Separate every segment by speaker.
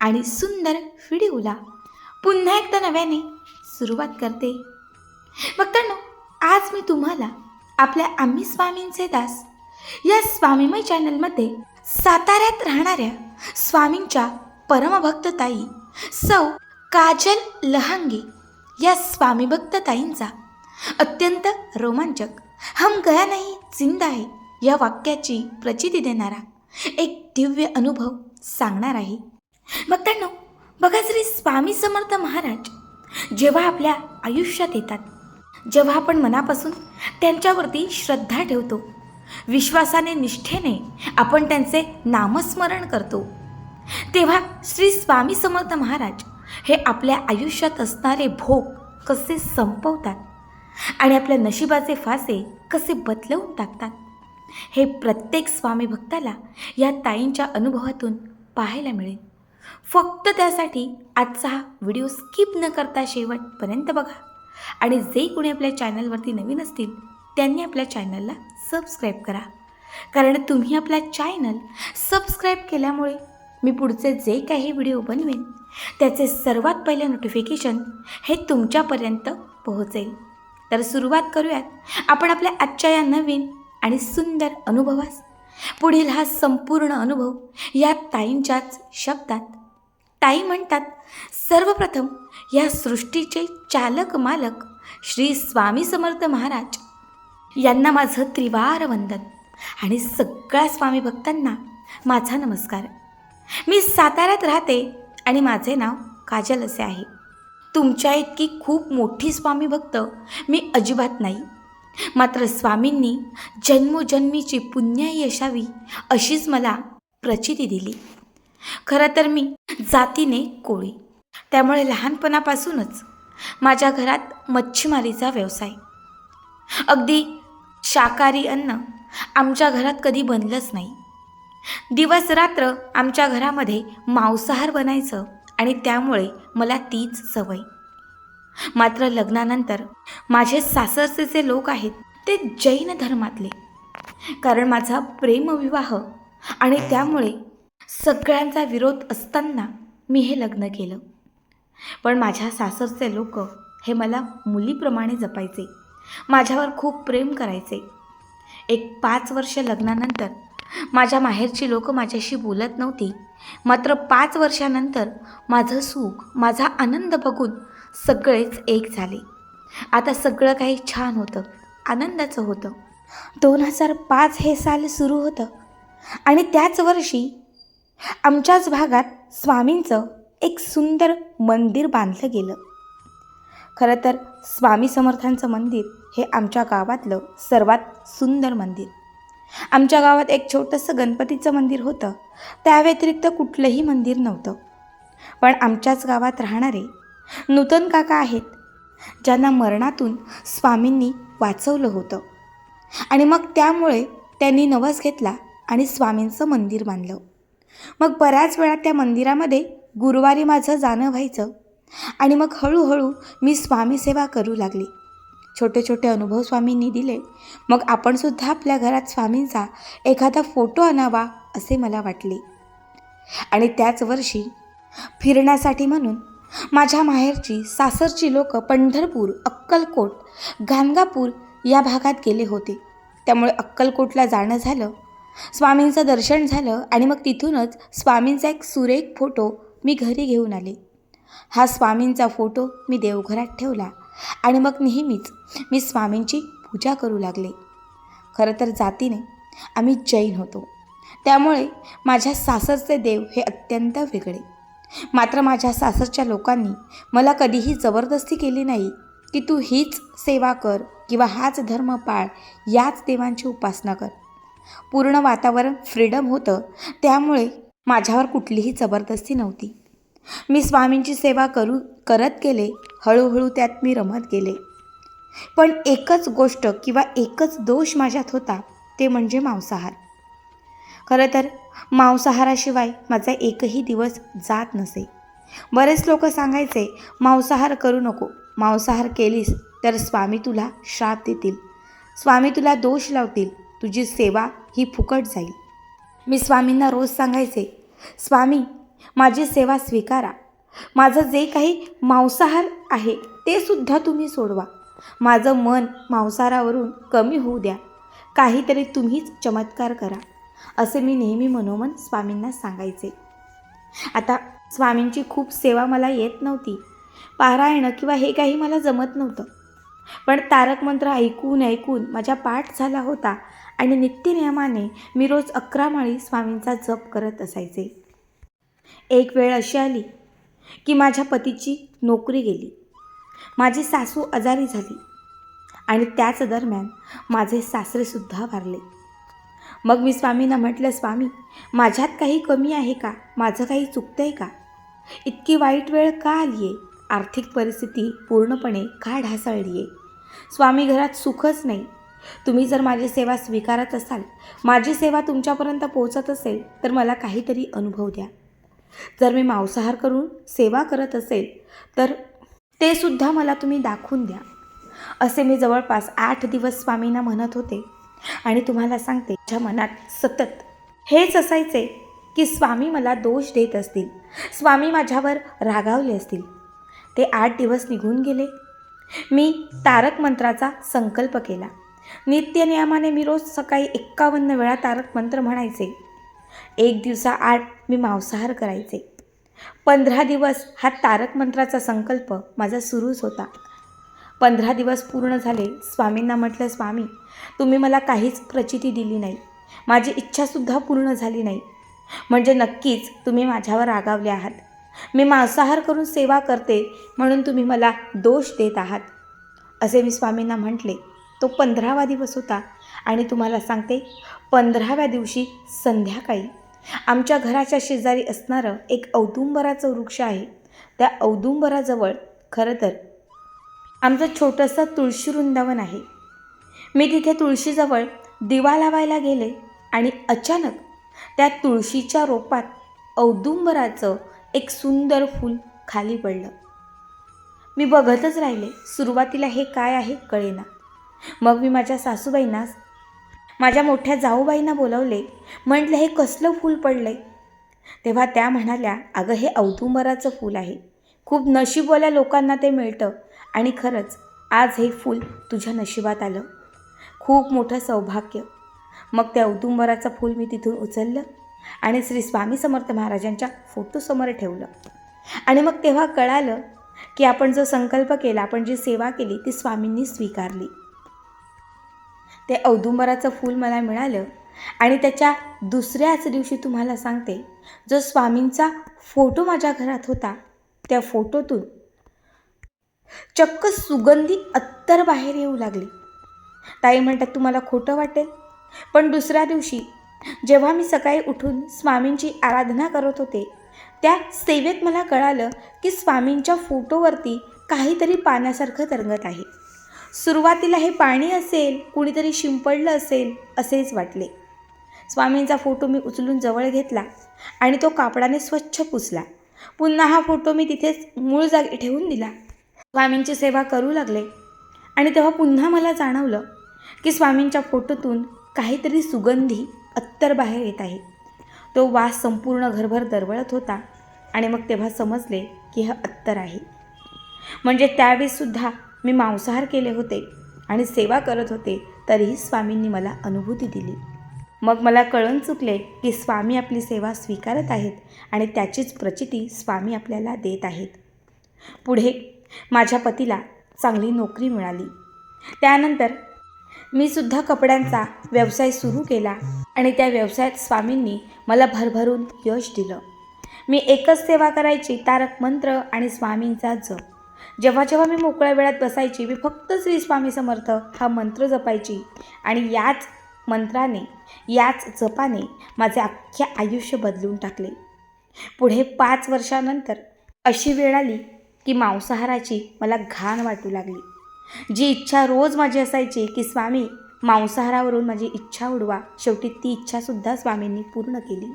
Speaker 1: आणि सुंदर व्हिडिओला पुन्हा एकदा नव्याने सुरुवात करते. भक्तांनो आज मी तुम्हाला आपल्या आम्ही स्वामींचे दास या स्वामीमय चॅनलमध्ये साताऱ्यात राहणाऱ्या स्वामींच्या परमभक्तताई सौ काजल लहांगे या स्वामी भक्तताईंचा अत्यंत रोमांचक हम गया नाही जिंदा आहे या वाक्याची प्रचिती देणारा एक दिव्य अनुभव सांगणार आहे. भक्तांनो बघा श्री स्वामी समर्थ महाराज जेव्हा आपल्या आयुष्यात येतात जेव्हा आपण मनापासून त्यांच्यावरती श्रद्धा ठेवतो विश्वासाने निष्ठेने आपण त्यांचे नामस्मरण करतो तेव्हा श्री स्वामी समर्थ महाराज हे आपल्या आयुष्यात असणारे भोग कसे संपवतात आणि आपल्या नशिबाचे फासे कसे बदलवून टाकतात हे प्रत्येक स्वामी भक्ताला या ताईंच्या अनुभवातून पाहायला मिळेल. फक्त त्यासाठी आजचा हा व्हिडिओ स्किप न करता शेवटपर्यंत बघा. आणि जे कोणी आपल्या चॅनलवरती नवीन असतील त्यांनी आपल्या चॅनलला सबस्क्राईब करा. कारण तुम्ही आपला चॅनल सबस्क्राईब केल्यामुळे मी पुढचे जे काही व्हिडिओ बनवेन त्याचे सर्वात पहिले नोटिफिकेशन हे तुमच्यापर्यंत पोहोचेल. तर सुरुवात करूयात. आपण आपल्या आजच्या या नवीन आणि सुंदर अनुभवास. पुढील हा संपूर्ण अनुभव या ताईंच्याच शब्दात ताई म्हणतात सर्वप्रथम या सृष्टीचे चालक मालक श्री स्वामी समर्थ महाराज यांना माझं त्रिवार वंदन आणि सगळ्या स्वामी भक्तांना माझा नमस्कार. मी साताऱ्यात राहते आणि माझे नाव काजल असे आहे. तुमच्या इतकी खूप मोठी स्वामी भक्त मी अजिबात नाही. मात्र स्वामींनी जन्मोजन्मीची पुण्याई यशावी अशीच मला प्रचिती दिली. खरं तर मी जातीने कोळी. त्यामुळे लहानपणापासूनच माझ्या घरात मच्छीमारीचा व्यवसाय. अगदी शाकाहारी अन्न आमच्या घरात कधी बनलंच नाही. दिवस रात्र आमच्या घरामध्ये मांसाहार बनायचं आणि त्यामुळे मला तीच सवय. मात्र लग्नानंतर माझे सासरचे जे लोक आहेत ते जैन धर्मातले. कारण माझा प्रेमविवाह आणि त्यामुळे सगळ्यांचा विरोध असताना मी हे लग्न केलं. पण माझ्या सासरचे लोक हे मला मुलीप्रमाणे जपायचे. माझ्यावर खूप प्रेम करायचे. एक पाच वर्ष लग्नानंतर माझ्या माहेरची लोक माझ्याशी बोलत नव्हती. मात्र पाच वर्षानंतर माझं सुख माझा आनंद बघून सगळेच एक झाले. आता सगळं काही छान होतं आनंदाचं होतं. दोन हजार पाच हे साल सुरू होतं. आणि त्याच वर्षी आमच्याच भागात स्वामींचं एक सुंदर मंदिर बांधलं गेलं. खरं तर स्वामी समर्थांचं मंदिर हे आमच्या गावातलं सर्वात सुंदर मंदिर. आमच्या गावात एक छोटंसं गणपतीचं मंदिर होतं. त्या व्यतिरिक्त कुठलंही मंदिर नव्हतं. पण आमच्याच गावात राहणारे नूतन काका आहेत ज्यांना मरणातून स्वामींनी वाचवलं होतं. आणि मग त्यामुळे त्यांनी नवस घेतला आणि स्वामींचं मंदिर बांधलं. मग बऱ्याच वेळा त्या मंदिरामध्ये गुरुवारी माझं जाणं व्हायचं. आणि मग हळूहळू मी स्वामी सेवा करू लागली. छोटे छोटे अनुभव स्वामींनी दिले. मग आपणसुद्धा आपल्या घरात स्वामींचा एखादा फोटो आणावा असे मला वाटले. आणि त्याच वर्षी फिरण्यासाठी म्हणून माझ्या माहेरची सासरची लोक पंढरपूर अक्कलकोट गाणगापूर या भागात गेले होते. त्यामुळे अक्कलकोटला जाणं झालं. स्वामींचं दर्शन झालं आणि मग तिथूनच स्वामींचा एक सुरेख फोटो मी घरी घेऊन आले. हा स्वामींचा फोटो मी देवघरात ठेवला आणि मग नेहमीच मी स्वामींची पूजा करू लागले. खरं तर जातीने आम्ही जैन होतो. त्यामुळे माझ्या सासरचे देव हे अत्यंत वेगळे. मात्र माझ्या सासरच्या लोकांनी मला कधीही जबरदस्ती केली नाही की तू हीच सेवा कर किंवा हाच धर्म पाळ याच देवांची उपासना कर. पूर्ण वातावरण फ्रीडम होतं त्यामुळे माझ्यावर कुठलीही जबरदस्ती नव्हती. मी स्वामींची सेवा करू करत गेले हळूहळू त्यात मी रमत गेले. पण एकच गोष्ट किंवा एकच दोष माझ्यात होता ते म्हणजे मांसाहार. खरं तर मांसाहाराशिवाय माझा एकही दिवस जात नसे. बरेच लोक सांगायचे मांसाहार करू नको. मांसाहार केलीस तर स्वामी तुला श्राप देतील. स्वामी तुला दोष लावतील. तुझी सेवा ही फुकट जाईल. मी स्वामींना रोज सांगायचे स्वामी माझी सेवा स्वीकारा. माझं जे काही मांसाहार आहे ते सुद्धा तुम्ही सोडवा. माझं मन मांसाहारावरून कमी होऊ द्या. काहीतरी तुम्हीच चमत्कार करा. असे मी नेहमी मनोमन स्वामींना सांगायचे. आता स्वामींची खूप सेवा मला येत नव्हती. पारायणं किंवा हे काही मला जमत नव्हतं. पण तारक मंत्र ऐकून ऐकून माझ्या पाठ झाला होता. आणि नित्यनियमाने मी रोज अकरा माळी स्वामींचा जप करत असायचे. एक वेळ अशी आली की माझ्या पतीची नोकरी गेली. माझी सासू आजारी झाली आणि त्याच दरम्यान माझे सासरेसुद्धा वारले. मग मी स्वामींना म्हटलं स्वामी माझ्यात काही कमी आहे का? माझं काही चुकतं आहे का? इतकी वाईट वेळ का आली आहे आर्थिक परिस्थिती पूर्णपणे का ढासळली आहे स्वामी घरात सुखच नाही. तुम्ही जर माझी सेवा स्वीकारत असाल माझी सेवा तुमच्यापर्यंत पोहोचत असेल तर मला काहीतरी अनुभव द्या. जर मी मांसाहार करून सेवा करत असेल तर ते सुद्धा मला तुम्ही दाखवून द्या. असे मी जवळपास आठ दिवस स्वामींना म्हणत होते आणि तुम्हाला सांगते माझ्या मनात सतत हेच असायचे की स्वामी मला दोष देत असतील. स्वामी माझ्यावर रागावले असतील. ते आठ दिवस निघून गेले. मी तारक मंत्राचा संकल्प केला. नित्यनियमाने मी रोज सकाळी एक्कावन्न वेळा तारक मंत्र म्हणायचे. एक दिवसाआड मी मांसाहार करायचे. पंधरा दिवस हा तारक मंत्राचा संकल्प माझा सुरूच होता. पंधरा दिवस पूर्ण झाले स्वामींना म्हटलं स्वामी तुम्ही मला काहीच प्रचिती दिली नाही. माझी इच्छासुद्धा पूर्ण झाली नाही. म्हणजे नक्कीच तुम्ही माझ्यावर रागावले आहात. मी मांसाहार करून सेवा करते म्हणून तुम्ही मला दोष देत आहात. असे मी स्वामींना म्हटले. तो पंधरावा दिवस होता आणि तुम्हाला सांगते पंधराव्या दिवशी संध्याकाळी आमच्या घराच्या शेजारी असणारं एक औदुंबराचं वृक्ष आहे. त्या औदुंबराजवळ खरं तर आमचं छोटंसं तुळशी वृंदावन आहे. मी तिथे तुळशीजवळ दिवा लावायला गेले आणि अचानक त्या तुळशीच्या रोपात औदुंबराचं एक सुंदर फूल खाली पडलं. मी बघतच राहिले सुरुवातीला हे काय आहे कळेना. मग मी माझ्या सासूबाईंना माझ्या मोठ्या जाऊबाईंना बोलवले. म्हटलं हे कसलं फूल पडलं आहे तेव्हा त्या म्हणाल्या अगं हे औदुंबराचं फूल आहे. खूप नशीबवाल्या लोकांना ते मिळतं. आणि खरंच आज हे फूल तुझ्या नशिबात आलं. खूप मोठं सौभाग्य. मग त्या औदुंबराचं फूल मी तिथून उचललं आणि श्री स्वामी समर्थ महाराजांच्या फोटोसमोर ठेवलं. आणि मग तेव्हा कळालं की आपण जो संकल्प केला आपण जी सेवा केली ती स्वामींनी स्वीकारली. ते औदुंबराचं फूल मला मिळालं आणि त्याच्या दुसऱ्याच दिवशी तुम्हाला सांगते जो स्वामींचा फोटो माझ्या घरात होता त्या फोटोतून चक्क सुगंधी अत्तर बाहेर येऊ लागली. ताई म्हणतात तुम्हाला खोटं वाटेल. पण दुसऱ्या दिवशी जेव्हा मी सकाळी उठून स्वामींची आराधना करत होते त्या सेवेत मला कळालं की स्वामींच्या फोटोवरती काहीतरी पाण्यासारखं तरंगत आहे. सुरुवातीला हे पाणी असेल कुणीतरी शिंपडलं असेल असेच वाटले. स्वामींचा फोटो मी उचलून जवळ घेतला आणि तो कापडाने स्वच्छ पुसला. पुन्हा हा फोटो मी तिथेच मूळ जागी ठेवून दिला. स्वामींची सेवा करू लागले. आणि तेव्हा पुन्हा मला जाणवलं की स्वामींच्या फोटोतून काहीतरी सुगंधी अत्तर बाहेर येत आहे. तो वास संपूर्ण घरभर दरवळत होता आणि मग तेव्हा समजले की हा अत्तर आहे. म्हणजे त्यावेळीसुद्धा मी मांसाहार केले होते आणि सेवा करत होते तरीही स्वामींनी मला अनुभूती दिली. मग मला कळून चुकले की स्वामी आपली सेवा स्वीकारत आहेत आणि त्याचीच प्रचिती स्वामी आपल्याला देत आहेत. पुढे माझ्या पतीला चांगली नोकरी मिळाली. त्यानंतर मी सुद्धा कपड्यांचा व्यवसाय सुरू केला आणि त्या व्यवसायात स्वामींनी मला भरभरून यश दिलं. मी एकच सेवा करायची तारक मंत्र आणि स्वामींचा जप. जेव्हा जेव्हा मी मोकळ्या वेळात बसायची मी फक्त श्री स्वामी समर्थ हा मंत्र जपायची आणि याच मंत्राने याच जपाने माझे अख्खे आयुष्य बदलून टाकले. पुढे पाच वर्षानंतर अशी वेळ आली की मांसाहाराची मला घाण वाटू लागली. जी इच्छा रोज माझी असायची की स्वामी मांसाहारावरून माझी इच्छा उडवा. शेवटी ती इच्छासुद्धा स्वामींनी पूर्ण केली.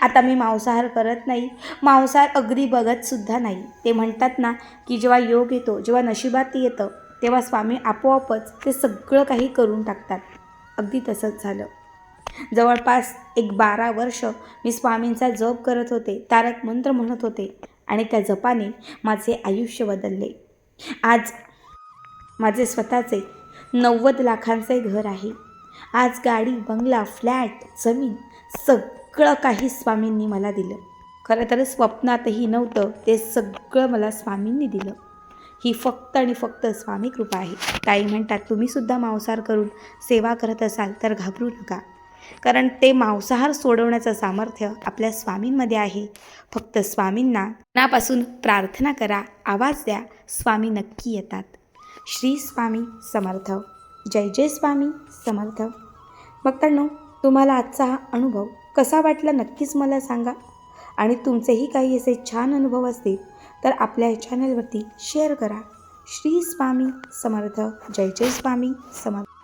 Speaker 1: आता मी मांसाहार करत नाही. मांसाहार अगदी बघतसुद्धा नाही. ते म्हणतात ना की जेव्हा योग येतो जेव्हा नशिबात येतं तेव्हा स्वामी आपोआपच ते सगळं काही करून टाकतात. अगदी तसंच झालं. जवळपास एक बारा वर्ष मी स्वामींचा जप करत होते तारक मंत्र म्हणत होते आणि त्या जपाने माझे आयुष्य बदलले. आज माझे स्वतःचे नव्वद लाखांचे घर आहे. आज गाडी बंगला फ्लॅट जमीन सगळं काही स्वामींनी मला दिलं. खरं तर स्वप्नातही नव्हतं ते सगळं मला स्वामींनी दिलं. ही फक्त आणि फक्त स्वामी कृपा आहे. ताई म्हणतात तुम्हीसुद्धा मांसाहार करून सेवा करत असाल तर घाबरू नका. कारण ते मांसाहार सोडवण्याचं सामर्थ्य आपल्या स्वामींमध्ये आहे. फक्त स्वामींना मनापासून प्रार्थना करा आवाज द्या स्वामी नक्की येतात. श्री स्वामी समर्थ. जय जय स्वामी समर्थ. भक्तांनो तुम्हाला आजचा हा अनुभव कसा वाटला नक्कीच मला सांगा. आणि तुमचेही काही असे छान अनुभव असतील तर आपल्या चॅनलवरती शेअर करा. श्री स्वामी समर्थ. जय जय स्वामी समर्थ.